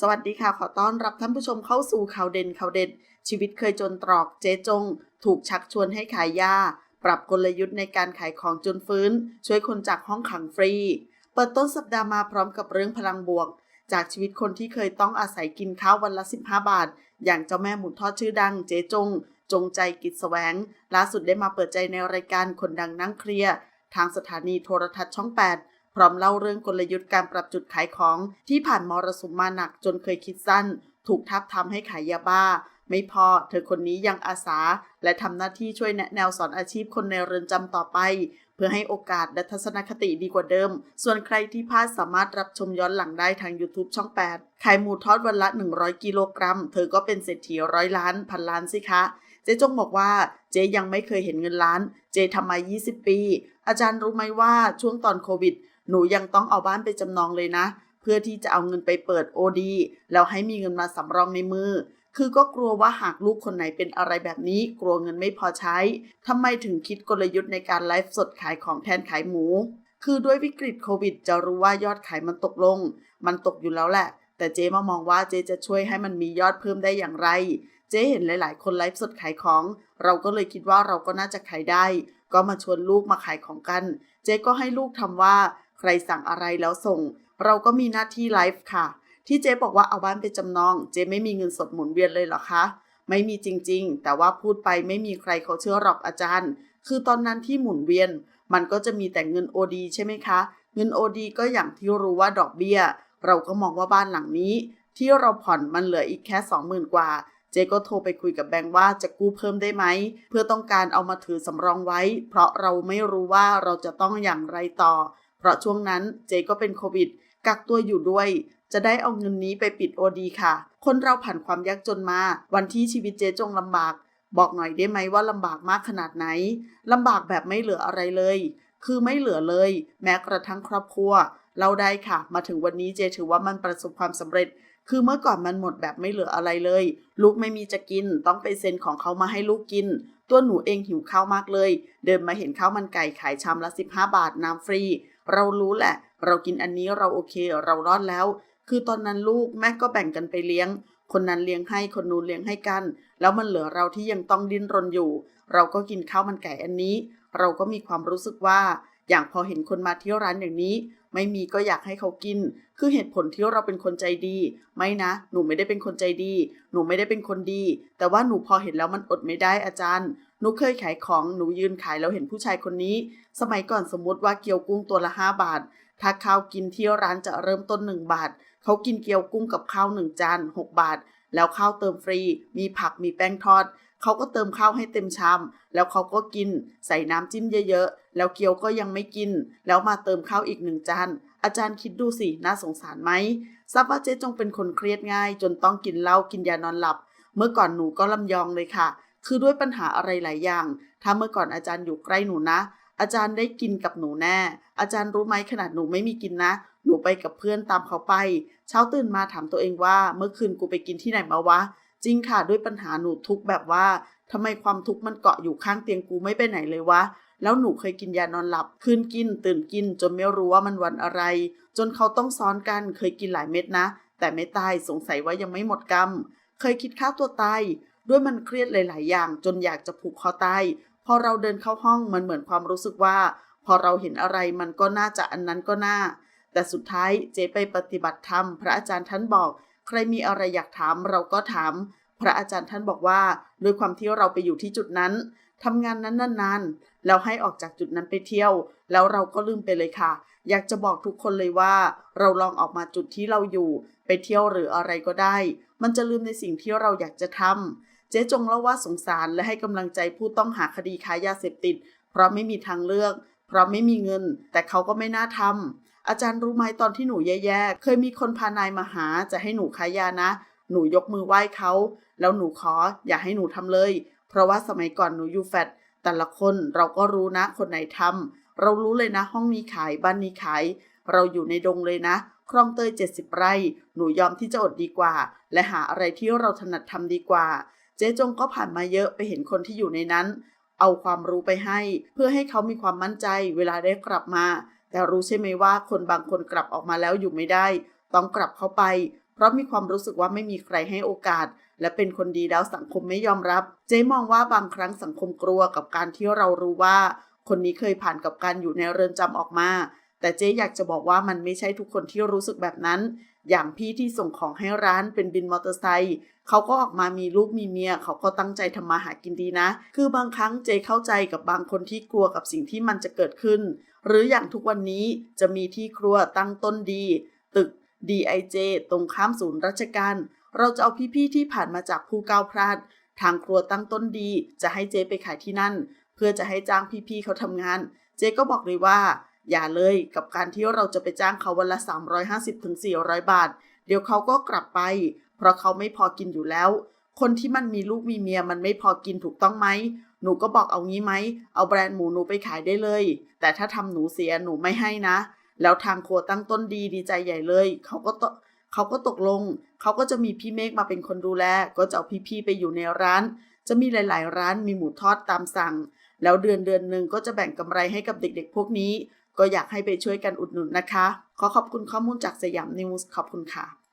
สวัสดีค่ะ ขอต้อนรับท่านผู้ชมเข้าสู่ข่าวเด่นข่าวเด็ดชีวิตเคยจนตรอกเจ๊จง ถูกชักชวนให้ขายยา ปรับกลยุทธ์ในการขายของจนฟื้น ช่วยคนจากห้องขังฟรี เปิดต้นสัปดาห์มาพร้อมกับเรื่องพลังบวก จากชีวิตคนที่เคยต้องอาศัยกินข้าววันละ 15 บาท อย่างเจ้าแม่หมูทอดชื่อดังเจ๊จง จงใจกิจแสวงล่าสุดได้มาเปิดใจในรายการคนดังนั่งเคลียร์ทางสถานีโทรทัศน์ช่อง 8 พร้อมเล่าเรื่องกลยุทธ์การปรับจุดขายของที่ผ่านมรสุมมาหนักจนเคยคิดสั้น ถูกทับทำให้ขายยาบ้า ไม่พอเธอคนนี้ยังอาสา และทำหน้าที่ช่วยแนะแนวสอนอาชีพคนในเรือนจำต่อไป เพื่อให้โอกาสและทัศนคติดีกว่าเดิม ส่วนใครที่พลาดสามารถรับชมย้อนหลังได้ทาง YouTube ช่อง 8 ขายหมูทอดวันละ 100 กิโลกรัม เธอก็เป็นเศรษฐีร้อยล้านพันล้านสิคะเจ๊จงบอกว่าเจ๊ยังไม่เคยเห็นเงินล้าน เจ๊ทำมา 20 ปี อาจารย์รู้ไหมว่าช่วงตอนโควิด หนูยังต้องเอาบ้านไปจำนองเลยนะ เพื่อที่จะเอาเงินไปเปิดโอดีแล้วให้มีเงินมาสำรองในมือ คือก็กลัวว่าหากลูกคนไหนเป็นอะไรแบบนี้ กลัวเงินไม่พอใช้ทำไมถึงคิดกลยุทธ์ในการไลฟ์สดขายของแทนขายหมู คือด้วยวิกฤตโควิด จะรู้ว่ายอดขายมันตกลง มันตกอยู่แล้วแหละ แต่เจ๊มามองว่าเจ๊จะช่วยให้มันมียอดเพิ่มได้อย่างไรเจ๊เห็นหลาย ๆ คนไลฟ์สดขายของ เราก็เลยคิดว่าเราก็น่าจะขายได้ ก็มาชวนลูกมาขายของกัน เจ๊ก็ให้ลูกทำว่า ใครสั่งอะไรแล้วส่ง เราก็มีหน้าที่ไลฟ์ค่ะ ที่เจ๊บอกว่าเอาบ้านไปจำนอง เจ๊ไม่มีเงินสดหมุนเวียนเลยเหรอคะ ไม่มีจริงๆ แต่ว่าพูดไปไม่มีใครเขาเชื่อหรอกอาจารย์ คือตอนนั้นที่หมุนเวียน มันก็จะมีแต่เงินโอดีใช่ไหมคะ เงินโอดีก็อย่างที่รู้ว่าดอกเบี้ย เราก็มองว่าบ้านหลังนี้ ที่เราผ่อนมันเหลืออีกแค่สองหมื่นกว่าเจ๊ก็โทรไปคุยกับแบงค์ว่าจะกู้เพิ่มได้ไหม เพื่อต้องการเอามาถือสำรองไว้ เพราะเราไม่รู้ว่าเราจะต้องอย่างไรต่อ ราะช่วงนั้นเจก็เป็นโควิด กักตัวอยู่ด้วย จะได้เอาเงินนี้ไปปิดโอดีค่ะ คนเราผ่านความยากจนมา วันที่ชีวิตเจจงลำบาก บอกหน่อยได้ไหมว่าลำบากมากขนาดไหนลำบากแบบไม่เหลืออะไรเลย คือไม่เหลือเลย แม้กระทั่งครอบครัวเราได้ค่ะ มาถึงวันนี้เจถือว่ามันประสบความสำเร็จ คือเมื่อก่อนมันหมดแบบไม่เหลืออะไรเลย ลูกไม่มีจะกิน ต้องไปเซ็นของเขามาให้ลูกกิน ตัวหนูเองหิวข้าวมากเลย เดินมาเห็นข้าวมันไก่ขายชามละ 15 บาทน้ำฟรี เรารู้แหละ เรากินอันนี้เราโอเค เรารอดแล้ว คือตอนนั้นลูกแม่ก็แบ่งกันไปเลี้ยง คนนั้นเลี้ยงให้คนนู้นเลี้ยงให้กัน แล้วมันเหลือเราที่ยังต้องดิ้นรนอยู่ เราก็กินข้าวมันไก่อันนี้ เราก็มีความรู้สึกว่า อย่างพอเห็นคนมาที่ร้านอย่างนี้ ไม่มีก็อยากให้เขากิน คือเหตุผลที่เราเป็นคนใจดี ไม่นะ หนูไม่ได้เป็นคนใจดี หนูไม่ได้เป็นคนดี แต่ว่าหนูพอเห็นแล้วมันอดไม่ได้อาจารย์ หนูเคยขายของหนูยืนขายแล้วเห็นผู้ชายคนนี้ สมัยก่อนสมมติว่าเกี๊ยวกุ้งตัวละ5บาท ถ้าข้าวกินที่ร้านจะเริ่มต้น1บาท เขากินเกี๊ยวกุ้งกับข้าวหนึ่งจาน6บาท แล้วข้าวเติมฟรี มีผักมีแป้งทอด เขาก็เติมข้าวให้เต็มชามแล้วเขาก็กิน ใส่น้ำจิ้มเยอะๆ แล้วเกี๊ยวก็ยังไม่กิน แล้วมาเติมข้าวอีกหนึ่งจานอาจารย์คิดดูสิน่าสงสารไหมทราบว่าเจ๊จงเป็นคนเครียดง่าย จนต้องกินเหล้ากินยานอนหลับ เมื่อก่อนหนูก็ลำยองเลยค่ะ คือด้วยปัญหาอะไรหลายอย่าง ถ้าเมื่อก่อนอาจารย์อยู่ใกล้หนูนะ อาจารย์ได้กินกับหนูแน่ อาจารย์รู้ไหมขนาดหนูไม่มีกินนะ หนูไปกับเพื่อนตามเขาไป เช้าตื่นมาถามตัวเองว่า เมื่อคืนกูไปกินที่ไหนมาวะ จริงค่ะด้วยปัญหาหนูทุกแบบว่าทำไมความทุกข์มันเกาะอยู่ข้างเตียงกูไม่ไปไหนเลยวะ แล้วหนูเคยกินยานอนหลับ คืนกิน ตื่นกิน จนไม่รู้ว่ามันวันอะไร จนเขาต้องซ้อนกัน เคยกินหลายเม็ดนะ แต่ไม่ตาย สงสัยว่ายังไม่หมดกรรม เคยคิดฆ่าตัวตาย ด้วยมันเครียดหลาย ๆ อย่างจนอยากจะผูกคอตายพอเราเดินเข้าห้องมันเหมือนความรู้สึกว่า พอเราเห็นอะไรมันก็น่าจะอันนั้นก็น่า แต่สุดท้ายเจ๊ไปปฏิบัติธรรม พระอาจารย์ท่านบอก ใครมีอะไรอยากถามเราก็ถาม พระอาจารย์ท่านบอกว่า ด้วยความที่เราไปอยู่ที่จุดนั้นทำงานนั้นนานๆแล้วให้ออกจากจุดนั้นไปเที่ยว แล้วเราก็ลืมไปเลยค่ะ อยากจะบอกทุกคนเลยว่า เราลองออกมาจุดที่เราอยู่ ไปเที่ยวหรืออะไรก็ได้ มันจะลืมในสิ่งที่เราอยากจะทำ จ๊จงเล่าว่าสงสารและให้กำลังใจผู้ต้องหาคดีค้ายาเสพติด เพราะไม่มีทางเลือก เพราะไม่มีเงิน แต่เขาก็ไม่น่าทำอาจารย์รู้ไหมตอนที่หนูแย่ๆ เคยมีคนพานายมาหาจะให้หนูขายยานะ หนูยกมือไหว้เขา แล้วหนูขออย่าให้หนูทำเลย เพราะว่าสมัยก่อนหนูอยู่แฟดแต่ละคนเราก็รู้นะคนไหนทำเรารู้เลยนะห้องนี้ขายบ้านนี้ขาย เราอยู่ในดงเลยนะคลองเตย70 ไร่ หนูยอมที่จะอดดีกว่า และหาอะไรที่เราถนัดทำดีกว่า เจ๊จงก็ผ่านมาเยอะไปเห็นคนที่อยู่ในนั้น เอาความรู้ไปให้ เพื่อให้เขามีความมั่นใจเวลาได้กลับมา แต่รู้ใช่ไหมว่าคนบางคนกลับออกมาแล้วอยู่ไม่ได้ ต้องกลับเข้าไป เพราะมีความรู้สึกว่าไม่มีใครให้โอกาส และเป็นคนดีแล้วสังคมไม่ยอมรับ เจ๊มองว่าบางครั้งสังคมกลัวกับการที่เรารู้ว่า คนนี้เคยผ่านกับการอยู่ในเรือนจำออกมา แต่เจ๊อยากจะบอกว่ามันไม่ใช่ทุกคนที่รู้สึกแบบนั้น อย่างพี่ที่ส่งของให้ร้านเป็นบินมอเตอร์ไซค์เขาก็ออกมามีลูกมีเมีย เขาก็ตั้งใจทำมาหากินดีนะ คือบางครั้งเจเข้าใจกับบางคนที่กลัวกับสิ่งที่มันจะเกิดขึ้น หรืออย่างทุกวันนี้จะมีที่ครัวตั้งต้นดี ตึก DIJ ตรงข้ามศูนย์ราชการ เราจะเอาพี่ๆที่ผ่านมาจากผู้ก้าวพลาด ทางครัวตั้งต้นดี จะให้เจไปขายที่นั่น เพื่อจะให้จ้างพี่ๆเขาทำงาน เจก็บอกเลยว่า อย่าเลยกับการที่เราจะไปจ้างเขาวันละ 350-400 บาท เดี๋ยวเขาก็กลับไป เพราะเขาไม่พอกินอยู่แล้ว คนที่มันมีลูกมีเมียมันไม่พอกินถูกต้องไหม หนูก็บอกเอางี้ไหม เอาแบรนด์หมูหนูไปขายได้เลย แต่ถ้าทำหนูเสียหนูไม่ให้นะ แล้วทางครัวตั้งต้นดีดีใจใหญ่เลย เขาก็ตเขาก็ตกลง เขาก็จะมีพี่เมฆมาเป็นคนดูแล ก็จะเอาพี่ๆไปอยู่ในร้าน จะมีหลาย ๆ ร้านมีหมูทอดตามสั่ง แล้วเดือนเดือนหนึ่งก็จะแบ่งกำไรให้กับเด็ก ๆ พวกนี้ ก็อยากให้ไปช่วยกันอุดหนุนนะคะ ขอขอบคุณข้อมูลจากสยามนิวส์ขอบคุณค่ะ